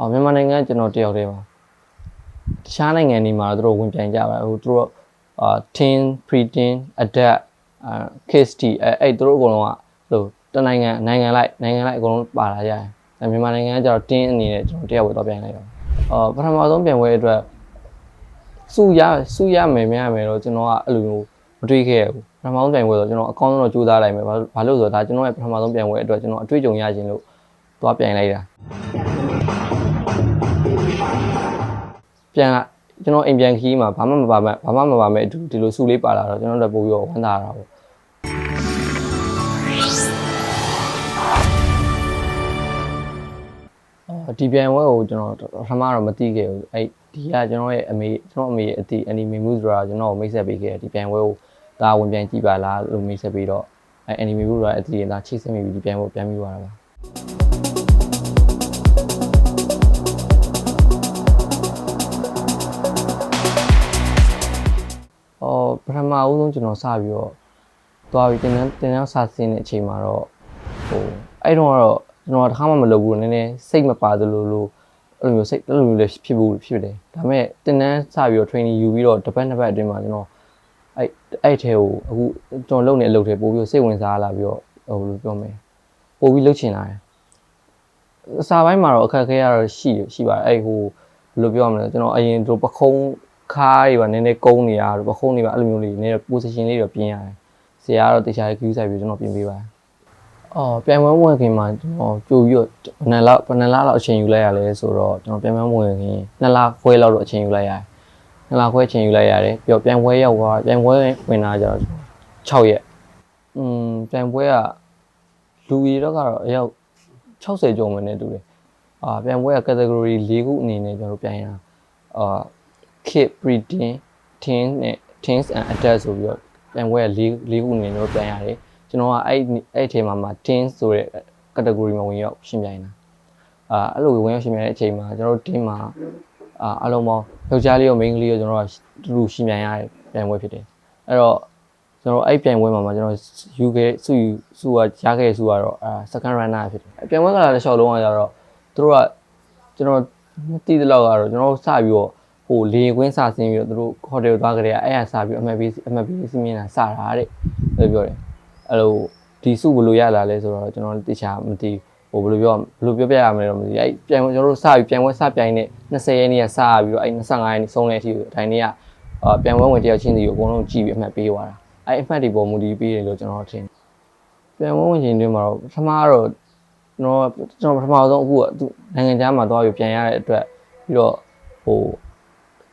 အော်မြန်မာနိုင်ငံကကျွန်တော်တယောက်တည်းပါတခြားနိုင်ငံတွေမှာတော့သူတို့ဝင်ပြိုင်ကြပါဟိုသူတို့အာ tin pretin adapt အာ case t အဲအဲ့သူတို့အကုန်လုံးကဟိုတနိုင်ငံနိုင်ငံလိုက်နိုင်ငံလိုက်အကုန်လုံးပါလာကြတယ်အဲမြန်မာနိုင်ငံကကျတော့ tin အနေနဲ့ကျွန်တော်တယောက်ပဲတော့ပြိုင်လိုက်တော့အော်ပထမဆုံးပြိုင်ပွဲအတွက်စုရစုရမယ်များမယ်တော့ကျွန်တော်ကအဲ့လိုမျိုးမတွေးခဲ့ရဘူးပထမဆုံးပြိုင်ပွဲဆိုကျွန်တော်အကောင်းဆုံးတော့ကြိုးစားလိုက်မယ်ဘာဘာလို့ဆိုတော့ဒါကျွန်တော်ရဲ့ပထမဆုံးပြိုင်ပွဲအတွက်ကျွန်တော်အတွေ့အကြုံရခြင်းလို့သွားပြိုင်လိုက်တာ ပြန်လာကျွန်တော်အိမ်ပြန်ခီးမှာဘာမှမပါမဲ့ဘာမှမပါမဲ့အတူဒီလိုစုလေးပါလာတော့ကျွန်တော်လည်းပို့ပြီးတော့ဝမ်းသာတာပေါ့အော်ဒီပြန်ဝဲကိုကျွန်တော်ပထမတော့မသိခဲ့ဘူးအဲ့ဒီကကျွန်တော်ရဲ့အမေကျွန်တော်အမေရဲ့အတီအနီမေမှုဆိုတာကျွန်တော်ကိုမိတ်ဆက်ပေးခဲ့တယ်ဒီပြန်ဝဲကိုဒါဝင်ပြန်ကြည့်ပါလားလို့မိတ်ဆက်ပြီးတော့အဲ့အနီမေမှုဆိုတာအတီကဒါချိတ်ဆက်မိပြီးဒီပြန်ဝဲကိုပြန်ပြီးသွားတာပါ။ ထမဦးဆုံးကျွန်တော်စပြီးတော့သွားပြီးတင်တန်းတင်တန်းစာစင်းတဲ့အချိန်မှာတော့ဟိုအဲ့တော့ကတော့ကျွန်တော်ကတစ်ခါမှမလုပ်ဘူးနည်းနည်းစိတ်မပါသလိုလိုအဲ့လိုမျိုးစိတ်အဲ့လိုမျိုးလည်းဖြစ်ဘူးဖြစ်တယ်။ဒါပေမဲ့တင်တန်းစပြီးတော့ training ယူပြီးတော့တစ်ပတ်နှစ်ပတ်အတွင်းမှာကျွန်တော်အဲ့အဲ့ထဲကိုအခုကျွန်တော်လုပ်နေတဲ့အလုပ်တွေပို့ပြီးတော့စိတ်ဝင်စားလာပြီးတော့ဟိုလိုပြောမယ်ပို့ပြီးလုပ်ချင်လာတယ်။အစာပိုင်းမှာတော့အခက်အခဲရတော့ရှိရှိပါတယ်အဲ့ဟိုဘယ်လိုပြောရမလဲကျွန်တော်အရင်တို့ပခုံး ခါးတွေပါနည်းနည်းကုန်းနေရတော့ပခုံးတွေပါအဲ့လိုမျိုးလေးနည်းနည်း position လေးတော့ပြင်ရတယ်။ဆရာကတော့တခြား queue ဆိုင်ပြီးကျွန်တော်ပြင်ပေးပါတယ်။အော်ပြန်ပွဲဝင်ခင်မှာကျွန်တော်ကြိုပြီးတော့ဘယ်နှစ်လဘယ်နှစ်လလောက်အချိန်ယူလိုက်ရလဲဆိုတော့ကျွန်တော်ပြန်ပွဲဝင်ခင်နှစ်လခွဲလောက်တော့အချိန်ယူလိုက်ရတယ်။နှစ်လခွဲအချိန်ယူလိုက်ရတယ်ပြီးတော့ပြန်ပွဲရောက်သွားပြန်ပွဲဝင်လာကြတော့6ရက်။อืมပြန်ပွဲကလူကြီးတော့ကတော့အယောက်60ကျော်မှန်းနဲ့တူတယ်။အာပြန်ပွဲက category ၄ခုအနေနဲ့ကျွန်တော်တို့ပြန်ရတာအာ kid breeding tin နဲ့ tins and adapt ဆိုပြီးတော့ပြန်ပွဲက၄၄ခုအနေနဲ့ကျွန်တော်ပြန်ရတယ်ကျွန်တော်ကအဲ့အဲ့အချိန်မှာမှာ tin ဆိုတဲ့ category မှာဝင်ရောက်ရှင်းပြိုင်တာအာအဲ့လိုဝင်ရောက်ရှင်းပြိုင်တဲ့အချိန်မှာကျွန်တော်တို့ tin မှာအာအလုံးပေါင်းယောက်ျားလေးရောမိန်းကလေးရောကျွန်တော်တို့တူတူရှင်းပြိုင်ရတဲ့ပြန်ပွဲဖြစ်တယ်အဲ့တော့ကျွန်တော်အဲ့ပြန်ပွဲမှာမှာကျွန်တော်ယူခဲ့စုယူစုကရခဲ့စုကတော့အာ second runner ဖြစ်တယ်ပြန်ပွဲကလည်းတစ်လျှောက်လုံးကကြတော့သူတို့ကကျွန်တော်မသိတဲ့လောက်ကတော့ကျွန်တော်စပြီးတော့ ဟိုလေကွင်းစဆင်းပြီးတော့သူတို့ဟိုတယ်သွားကြတဲ့အဲ့ရစပြီးအမှတ်ပေးအမှတ်ပေးစီးမြင်တာစတာတဲ့လို့ပြောတယ်အဲ့လိုဒီစုဘယ်လိုရလာလဲဆိုတော့ကျွန်တော်တခြားမသိဟိုဘယ်လိုပြောဘယ်လိုပြောပြရမလဲတော့မသိအဲ့ပြန်ကျွန်တော်တို့စပြီးပြန်ပွဲစပြိုင်တဲ့20ရက်နေ့ကစပြီးတော့အဲ့25ရက်နေ့ဆုံးတဲ့အထိအတိုင်းနေ့ကအာပြန်ပွဲဝင်တယောက်ချင်းစီကိုအကုန်လုံးကြည့်ပြီးအမှတ်ပေးသွားတာအဲ့အမှတ်တွေပေါ်မူတည်ပေးတယ်လို့ကျွန်တော်ထင်ပြန်ပွဲဝင်ချိန်တွင်းမှာတော့ပထမတော့ကျွန်တော်ကျွန်တော်ပထမဆုံးအခုကသူနိုင်ငံခြားမှာသွားပြီးပြန်ရတဲ့အတွက်ပြီးတော့ဟို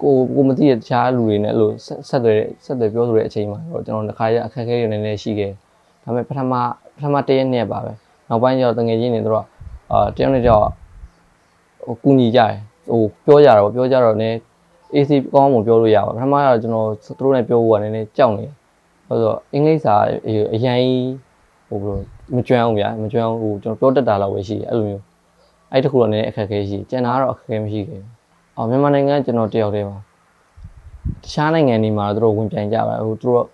ကိုကိုမသိတဲ့တခြားလူတွေနဲ့အဲ့လိုဆက်ဆက်သွယ်ဆက်သွယ်ပြောဆိုတဲ့အချိန်မှာတော့ကျွန်တော်တစ်ခါရအခက်အခဲတွေနည်းနည်းရှိခဲ့ဒါပေမဲ့ပထမပထမတစ်ရက်နဲ့ပါပဲနောက်ပိုင်းကျတော့တငယ်ချင်းတွေတို့ကအာတယောက်နဲ့တယောက်ဟိုကူညီကြတယ်ဟိုပြောကြတော့ပြောကြတော့ね AC ကောင်းမှပြောလို့ရပါပထမကတော့ကျွန်တော်သူတို့နဲ့ပြောဖို့ကနည်းနည်းကြောက်နေတယ်ဆိုတော့အင်္ဂလိပ်စာအရင်ဟိုဘယ်လိုမကျွမ်းအောင်ဗျာမကျွမ်းဟိုကျွန်တော်ပြောတတ်တာလောက်ပဲရှိတယ်အဲ့လိုမျိုးအဲ့တခုတော့နည်းနည်းအခက်အခဲရှိကျန်တာကတော့အခက်အခဲမရှိခဲ့ဘူး အော်မြန်မာနိုင်ငံကကျွန်တော်တယောက်တည်းပါတခြားနိုင်ငံတွေမှာတော့သူတို့ဝင်ပြိုင်ကြပါဟိုသူတို့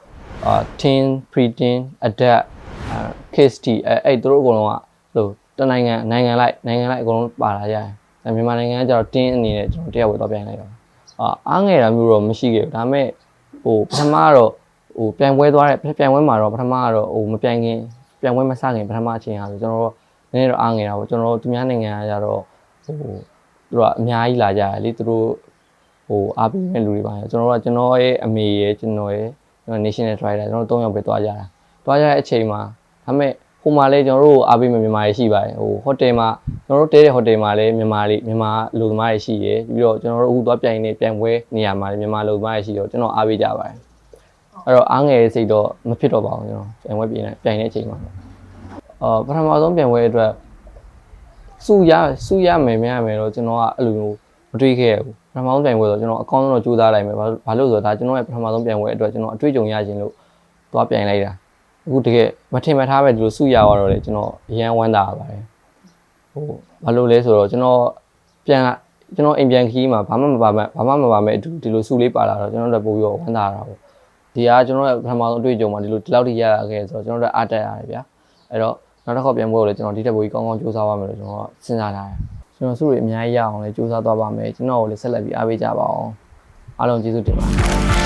အာ tin pretin adapt အာ case t အဲအဲ့သူတို့အကုန်လုံးကဟိုတနိုင်ငံနိုင်ငံလိုက်နိုင်ငံလိုက်အကုန်လုံးပါလာကြတယ်အဲမြန်မာနိုင်ငံကကျတော့ tin အနေနဲ့ကျွန်တော်တယောက်ပဲတော့ပြိုင်လိုက်တော့အာအားငယ်တာမျိုးတော့မရှိခဲ့ဘူးဒါပေမဲ့ဟိုပထမတော့ဟိုပြိုင်ပွဲသွားတဲ့ပြိုင်ပွဲမှာတော့ပထမကတော့ဟိုမပြိုင်ခင်ပြိုင်ပွဲမစခင်ပထမအချိန်ဟာဆိုကျွန်တော်တို့နည်းနည်းတော့အားငယ်တာပေါ့ကျွန်တော်တို့သူများနိုင်ငံကကျတော့ဟို သူတို့ကအများကြီးလာကြတယ်လေသူတို့ဟိုအားပေးမဲ့လူတွေပါကျွန်တော်တို့ကကျွန်တော်ရဲ့အမေရဲ့ကျွန်တော်ရဲ့ကျွန်တော် national driver ကျွန်တော်၃ယောက်ပဲတွားကြတာတွားကြတဲ့အချိန်မှာဒါပေမဲ့ဟိုမှာလေကျွန်တော်တို့အားပေးမဲ့မြန်မာတွေရှိပါတယ်ဟိုဟိုတယ်မှာကျွန်တော်တို့တဲတဲ့ဟိုတယ်မှာလည်းမြန်မာလေးမြန်မာလူသမားတွေရှိရယ်ပြီးတော့ကျွန်တော်တို့အခုသွားပြိုင်နေပြိုင်ပွဲနေရာမှာလည်းမြန်မာလူသမားတွေရှိတော့ကျွန်တော်အားပေးကြပါတယ်အဲ့တော့အားငယ်တဲ့စိတ်တော့မဖြစ်တော့ပါဘူးကျွန်တော်ပြိုင်ပွဲပြိုင်နေပြိုင်တဲ့အချိန်မှာအော်ပထမဆုံးပြိုင်ပွဲအတွက် စုရစုရမယ်များမယ်တော့ကျွန်တော်ကအဲ့လိုမျိုးမတွေးခဲ့ရဘူးပထမဆုံးပြိုင်ပွဲဆိုကျွန်တော်အကောင်းဆုံးတော့ကြိုးစားလိုက်မယ်ဘာဘာလို့ဆိုတော့ဒါကျွန်တော်ရဲ့ပထမဆုံးပြိုင်ပွဲအတွက်ကျွန်တော်အတွေ့အကြုံရခြင်းလို့သွားပြိုင်လိုက်တာအခုတကယ်မထင်မှတ်ထားပဲဒီလိုစုရသွားတော့လေကျွန်တော်အရန်ဝမ်းသာပါတယ်ဟိုဘာလို့လဲဆိုတော့ကျွန်တော်ပြန်ကျွန်တော်အိမ်ပြန်ခီးမှာဘာမှမပါမဲ့ဘာမှမပါမဲ့အတူဒီလိုစုလေးပါလာတော့ကျွန်တော်တို့ပို့ပြီးတော့ဝမ်းသာတာပေါ့ဒီကကျွန်တော်ရဲ့ပထမဆုံးအတွေ့အကြုံမှာဒီလိုဒီလောက်ထိရရခဲ့ဆိုတော့ကျွန်တော်တို့အားတက်ရတယ်ဗျာအဲ့တော့ နောက်တစ်ခေါက်ပြန်ပွဲကိုလည်းကျွန်တော်ဒီတက်ပိုကြီးကောင်းကောင်းစူးစမ်းပါမယ်လို့ကျွန်တော်စဉ်းစားထားတယ်ကျွန်တော်စုတွေအများကြီးရအောင်လည်းကြိုးစားသွားပါမယ်ကျွန်တော်ကိုလည်းဆက်လက်ပြီးအားပေးကြပါအောင်အားလုံးကျေးဇူးတင်ပါတယ်